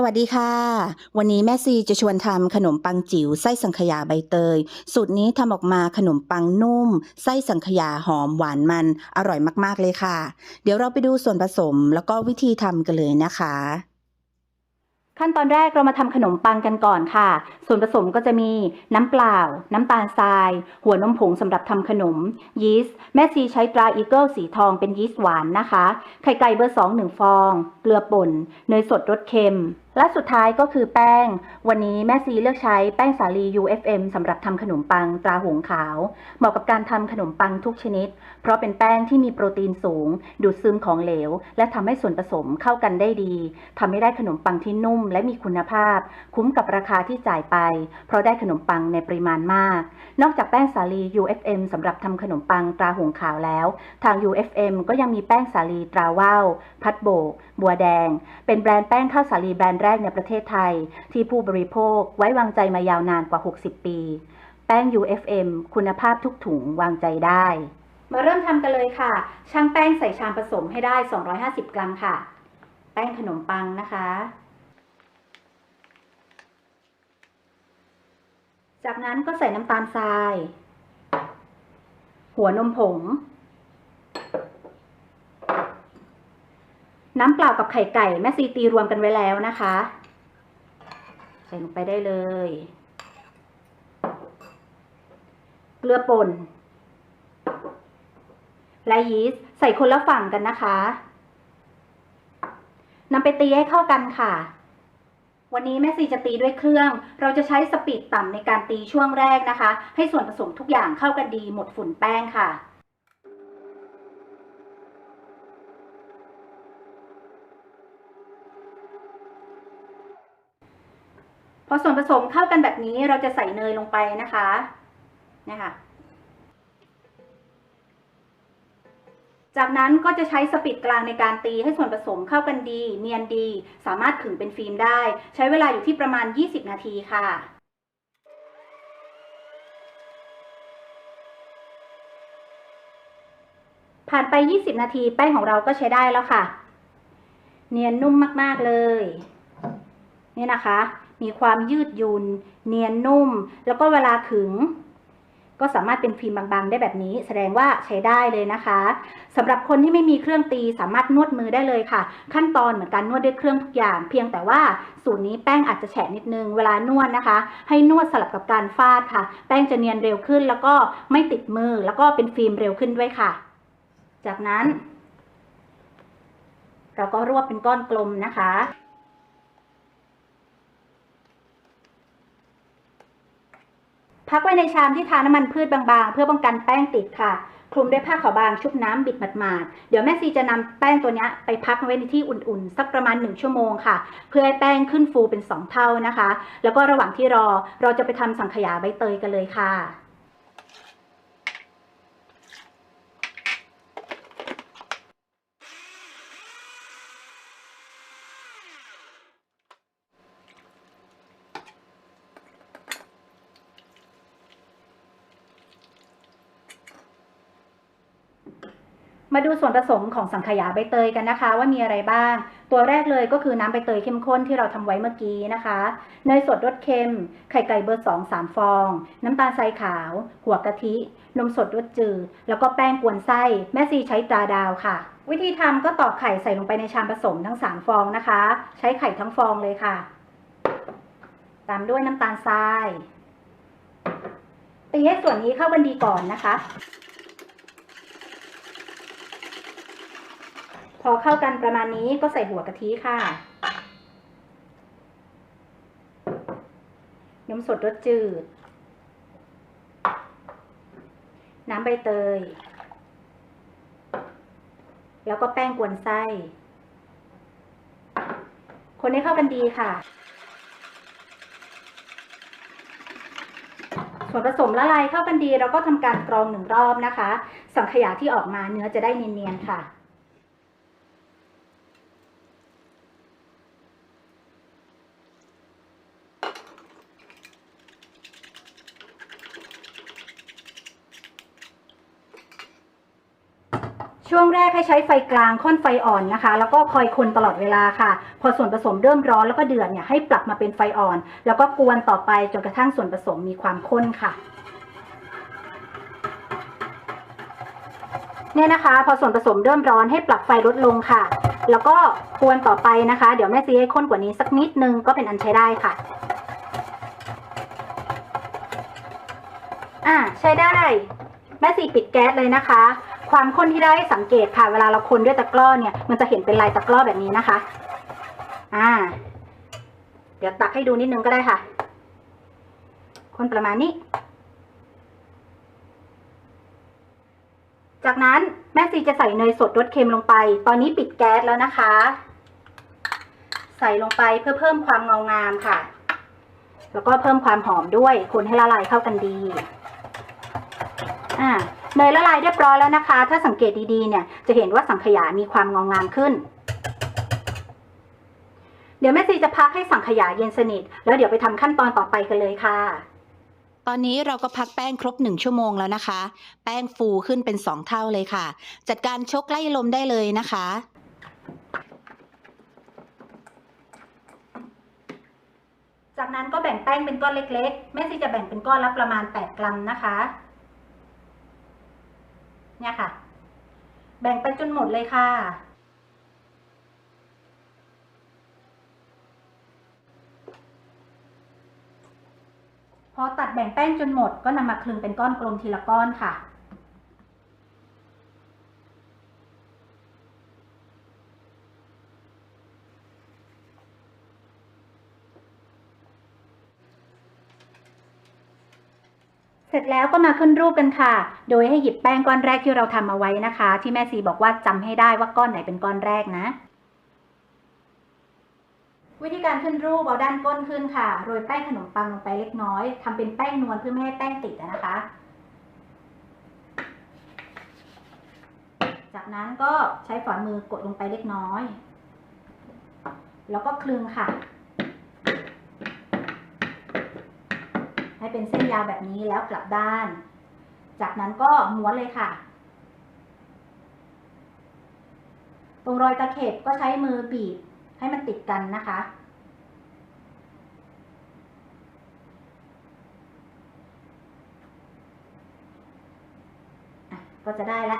สวัสดีค่ะ วันนี้แม่ซีจะชวนทำขนมปังจิ๋วไส้สังขยาใบเตย สูตรนี้ทำออกมาขนมปังนุ่ม ไส้สังขยาหอมหวานมันอร่อยมากๆเลยค่ะ เดี๋ยวเราไปดูส่วนผสมแล้วก็วิธีทำกันเลยนะคะ ขั้นตอนแรกเรามาทำขนมปังกันก่อนค่ะ ส่วนผสมก็จะมีน้ำเปล่า น้ำตาลทราย หัวนมผงสำหรับทำขนม ยีสต์แม่ซีใช้ตราอีเกิลสีทองเป็นยีสต์หวานนะคะ ไข่ไก่เบอร์2 1ฟอง เกลือป่น เนยสดรสเค็ม และสุดท้ายก็คือแป้ง วันนี้แม่ซีเลือกใช้แป้งสาลี UFM สำหรับทำขนมปังตราหงขาว เหมาะกับการทำขนมปังทุกชนิด เพราะเป็นแป้งที่มีโปรตีนสูง ดูดซึมของเหลว และทำให้ส่วนผสมเข้ากันได้ดีทำให้ได้ขนมปังที่นุ่มและมีคุณภาพ คุ้มกับราคาที่จ่ายไป เพราะได้ขนมปังในปริมาณมาก นอกจากแป้งสาลี UFM สำหรับทำขนมปังตราหงขาวแล้ว ทาง UFM ก็ยังมีแป้งสาลีตราว่าวพัดโบก บัวแดง เป็นแบรนด์แป้งข้าวสาลีแบรนด์แรกในประเทศไทย ที่ผู้บริโภคไว้วางใจมายาวนานกว่า 60 ปี แป้ง UFM คุณภาพทุกถุงวางใจได้ มาเริ่มทำกันเลยค่ะ ช่างแป้งใส่ชามผสมให้ได้ 250 กรัมค่ะ แป้งขนมปังนะคะ จากนั้นก็ใส่น้ำตาลทราย หัวนมผง น้ำเปล่ากับไข่ไก่แม่ซีตีรวมกันไว้แล้วนะคะ ใส่ลงไปได้เลย เกลือป่นและยีสต์ใส่คนละฝั่งกันนะคะนำไปตีให้เข้ากันค่ะ วันนี้แม่ซีจะตีด้วยเครื่อง เราจะใช้สปีดต่ำในการตีช่วงแรกนะคะ ให้ส่วนผสมทุกอย่างเข้ากันดีหมดฝุ่นแป้งค่ะ พอส่วนผสมเข้ากันแบบนี้เราจะใส่เนยลงไปนะคะนี่ค่ะจากนั้นก็จะใช้สปีดกลางในการตีให้ส่วนผสมเข้ากันดี เนียนดี สามารถขึงเป็นฟิล์มได้ ใช้เวลาอยู่ที่ประมาณ 20 นาทีค่ะผ่านไป 20 นาทีแป้งของเราก็ใช้ได้แล้วค่ะ เนียนนุ่มมาก ๆ เลย นี่นะคะ มีความยืดหยุ่นเนียนนุ่ม แล้วก็เวลาขึง ก็สามารถเป็นฟิล์มบางๆ ได้แบบนี้ แสดงว่าใช้ได้เลยนะคะสำหรับคนที่ไม่มีเครื่องตีสามารถนวดมือได้เลยค่ะ ขั้นตอนเหมือนการนวดด้วยเครื่องทุกอย่าง เพียงแต่ว่าสูตรนี้แป้งอาจจะแฉะนิดนึงเวลานวดนะคะ ให้นวดสลับกับการฟาดค่ะ แป้งจะเนียนเร็วขึ้น แล้วก็ไม่ติดมือแล้วก็เป็นฟิล์มเร็วขึ้นด้วยค่ะ จากนั้นเราก็รวบเป็นก้อนกลมนะคะ พักไว้ในชามที่ทาน้ำมันพืชบางๆ เพื่อป้องกันแป้งติดค่ะ คลุมด้วยผ้าขาวบางชุบน้ำบิดหมาดๆ เดี๋ยวแม่ซีจะนำแป้งตัวนี้ไปพักไว้ในที่อุ่นๆ สักประมาณ 1 ชั่วโมงค่ะ เพื่อให้แป้งขึ้นฟูเป็น 2 เท่านะคะ แล้วก็ระหว่างที่รอเราจะไปทำสังขยาใบเตยกันเลยค่ะ มาดูส่วนผสมของสังขยาใบเตยกันนะคะ ว่ามีอะไรบ้าง ตัวแรกเลยก็คือน้ำใบเตยเข้มข้นที่เราทำไว้เมื่อกี้นะคะเนยสดรสเค็ม ไข่ไก่เบอร์2 3ฟอง น้ำตาลทรายขาว หัวกะทิ นมสดรสจืดแล้วก็แป้งกวนไส้ แม่ซีใช้ตราดาวค่ะ วิธีทำก็ตอกไข่ใส่ลงไปในชามผสมทั้ง3ฟองนะคะ ใช้ไข่ทั้งฟองเลยค่ะ ตามด้วยน้ำตาลทรายตีให้ส่วนนี้เข้ากันดีก่อนนะคะ อเข้ากันประมาณนี้ก็ใส่หัวกะทิค่ะ นมสดรสจืด น้ำใบเตย แล้วก็แป้งกวนไส้ คนให้เข้ากันดีค่ะ ส่วนผสมละลายเข้ากันดี เราก็ทำการกรองหนึ่งรอบนะคะ สังขยาที่ออกมาเนื้อจะได้เนียนๆค่ะ ช่วงแรกให้ใช้ไฟกลางค่อนไฟอ่อนนะคะ แล้วก็คอยคนตลอดเวลาค่ะ พอส่วนผสมเริ่มร้อนแล้วก็เดือดเนี่ยให้ปรับมาเป็นไฟอ่อน แล้วก็กวนต่อไปจนกระทั่งส่วนผสมมีความข้นค่ะเนี่ยนะคะ พอส่วนผสมเริ่มร้อนให้ปรับไฟลดลงค่ะ แล้วก็กวนต่อไปนะคะ เดี๋ยวแม่ซีให้ข้นกว่านี้สักนิดนึงก็เป็นอันใช้ได้ค่ะอ่าใช้ได้ แม่ซีปิดแก๊สเลยนะคะ ความข้นที่ได้สังเกตค่ะ เวลาเราคนด้วยตะกร้อเนี่ย มันจะเห็นเป็นลายตะกร้อแบบนี้นะคะ อ่า เดี๋ยวตักให้ดูนิดนึงก็ได้ค่ะ คนประมาณนี้ จากนั้นแม่ซีจะใส่เนยสดรสเค็มลงไป ตอนนี้ปิดแก๊สแล้วนะคะ ใส่ลงไปเพื่อเพิ่มความเงางามค่ะ แล้วก็เพิ่มความหอมด้วย คนให้ละลายเข้ากันดี อ่า เนยละลายเรียบร้อยแล้วนะคะ ถ้าสังเกตดีๆเนี่ยจะเห็นว่าสังขยามีความเงางามขึ้น เดี๋ยวแม่ซีจะพักให้สังขยาเย็นสนิท แล้วเดี๋ยวไปทำขั้นตอนต่อไปกันเลยค่ะตอนนี้เราก็พักแป้งครบหนึ่งชั่วโมงแล้วนะคะ แป้งฟูขึ้นเป็นสองเท่าเลยค่ะ จัดการชกไล่ลมได้เลยนะคะ จากนั้นก็แบ่งแป้งเป็นก้อนเล็กๆ แม่ซีจะแบ่งเป็นก้อนละประมาณ 8 กรัมนะคะ เนี่ยค่ะ แบ่งไปจนหมดเลยค่ะ พอตัดแบ่งแป้งจนหมดก็นำมาคลึงเป็นก้อนกลมทีละก้อนค่ะ เสร็จแล้วก็มาขึ้นรูปกันค่ะ โดยให้หยิบแป้งก้อนแรกที่เราทำเอาไว้นะคะ ที่แม่ซีบอกว่าจำให้ได้ว่าก้อนไหนเป็นก้อนแรกนะ วิธีการขึ้นรูปเอาด้านก้นขึ้นค่ะ โรยแป้งขนมปังลงไปเล็กน้อยทำเป็นแป้งนวลเพื่อไม่ให้แป้งติดนะคะ จากนั้นก็ใช้ฝ่ามือกดลงไปเล็กน้อย แล้วก็คลึงค่ะ ให้เป็นเส้นยาวแบบนี้แล้วกลับด้าน จากนั้นก็ม้วนเลยค่ะ ตรงรอยตะเข็บก็ใช้มือบีบให้มันติดกันนะคะอะก็จะได้ละ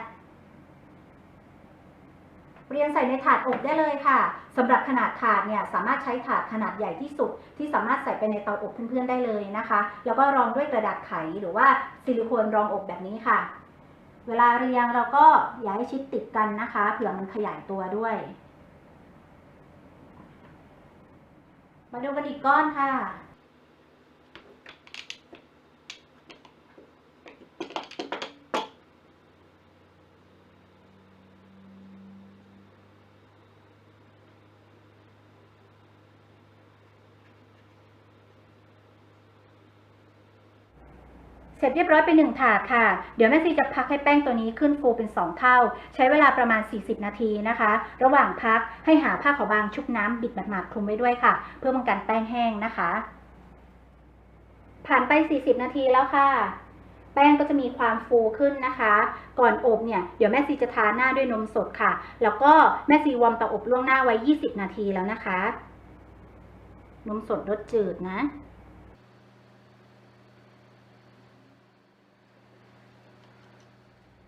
เรียนใส่ในถาดอบได้เลยค่ะสำหรับขนาดถาดเนี่ยสามารถใช้ถาดขนาดใหญ่ที่สุด ที่สามารถใส่ไปในเตาอบเพื่อนๆได้เลยนะคะ แล้วก็รองด้วยกระดาษไขหรือว่าซิลิโคนรองอบแบบนี้ค่ะ เวลาเรียงเราก็อย่าให้ชิดติดกันนะคะ เผื่อมันขยายตัวด้วย มาดูกันอีกก้อนค่ะ เสร็จเรียบร้อยไปหนึ่งถาดค่ะ เดี๋ยวแม่ซีจะพักให้แป้งตัวนี้ขึ้นฟูเป็น 2 เท่า ใช้เวลาประมาณ 40 นาทีนะคะ ระหว่างพักให้หาผ้าขาวบางชุบน้ำบิดหมาดๆคลุมไว้ด้วยค่ะ เพื่อป้องกันแป้งแห้งนะคะ ผ่านไป 40 นาทีแล้วค่ะ แป้งก็จะมีความฟูขึ้นนะคะ ก่อนอบเนี่ยเดี๋ยวแม่ซีจะทาหน้าด้วยนมสดค่ะ แล้วก็แม่ซีวอร์มเตาอบล่วงหน้าไว้ 20 นาทีแล้วนะคะนมสดรสจืดนะ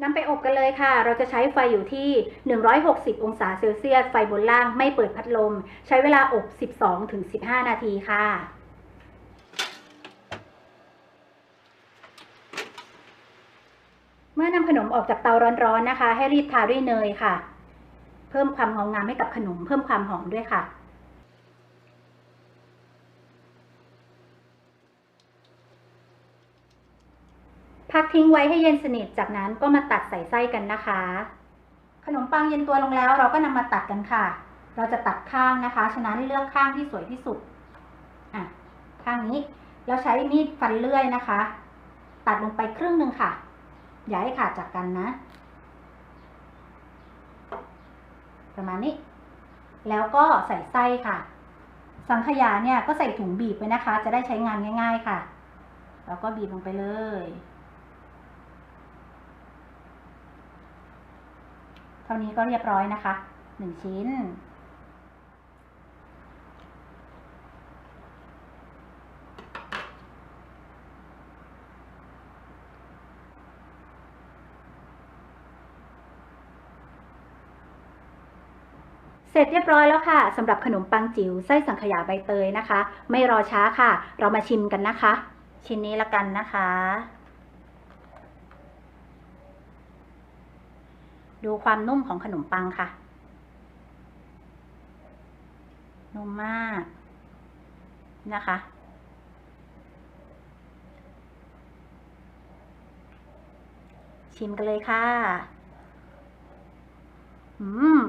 นำไปอบกันเลยค่ะ เราจะใช้ไฟอยู่ที่ 160 องศาเซลเซียส ไฟบนล่างไม่เปิดพัดลม ใช้เวลาอบ 12-15 นาทีค่ะเมื่อนำขนมออกจากเตาร้อนๆนะคะ ให้รีบทาด้วยเนยค่ะ เพิ่มความเงางามให้กับขนม เพิ่มความหอมด้วยค่ะ พัก ทิ้งไว้ให้เย็นสนิท จากนั้นก็มาตัดใส่ไส้กันนะคะ ขนมปังเย็นตัวลงแล้วเราก็นำมาตัดกันค่ะ เราจะตัดข้างนะคะ ฉะนั้นเลือกข้างที่สวยที่สุด อะ ข้างนี้ เราใช้มีดฟันเลื่อยนะคะ ตัดลงไปครึ่งหนึ่งค่ะ อย่าให้ขาดจากกันนะ ประมาณนี้ แล้วก็ใส่ไส้ค่ะ สังขยาเนี่ยก็ใส่ถุงบีบไว้นะคะ จะได้ใช้งานง่าย ๆค่ะ แล้วก็บีบลงไปเลย ท่านี้ก็เรียบร้อยนะคะหนึ่งชิ้น เสร็จเรียบร้อยแล้วค่ะสำหรับขนมปังจิ๋วไส้สังขยาใบเตยนะคะ ไม่รอช้าค่ะ เรามาชิมกันนะคะ ชิ้นนี้ละกันนะคะ ดูความนุ่มของขนมปังค่ะ นุ่มมากนะคะ ชิมกันเลยค่ะ อืม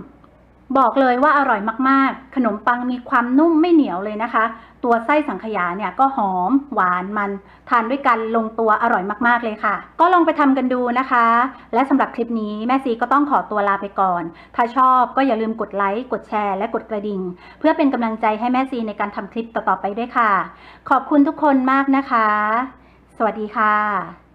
บอกเลยว่าอร่อยมากๆ ขนมปังมีความนุ่มไม่เหนียวเลยนะคะ ตัวไส้สังขยาเนี่ยก็หอม หวานมัน ทานด้วยกันลงตัวอร่อยมากๆเลยค่ะ ก็ลองไปทำกันดูนะคะ และสำหรับคลิปนี้แม่ซีก็ต้องขอตัวลาไปก่อน ถ้าชอบก็อย่าลืมกดไลค์ กดแชร์ และกดกระดิ่ง เพื่อเป็นกำลังใจให้แม่ซีในการทำคลิปต่อๆไปด้วยค่ะ ขอบคุณทุกคนมากนะคะ สวัสดีค่ะ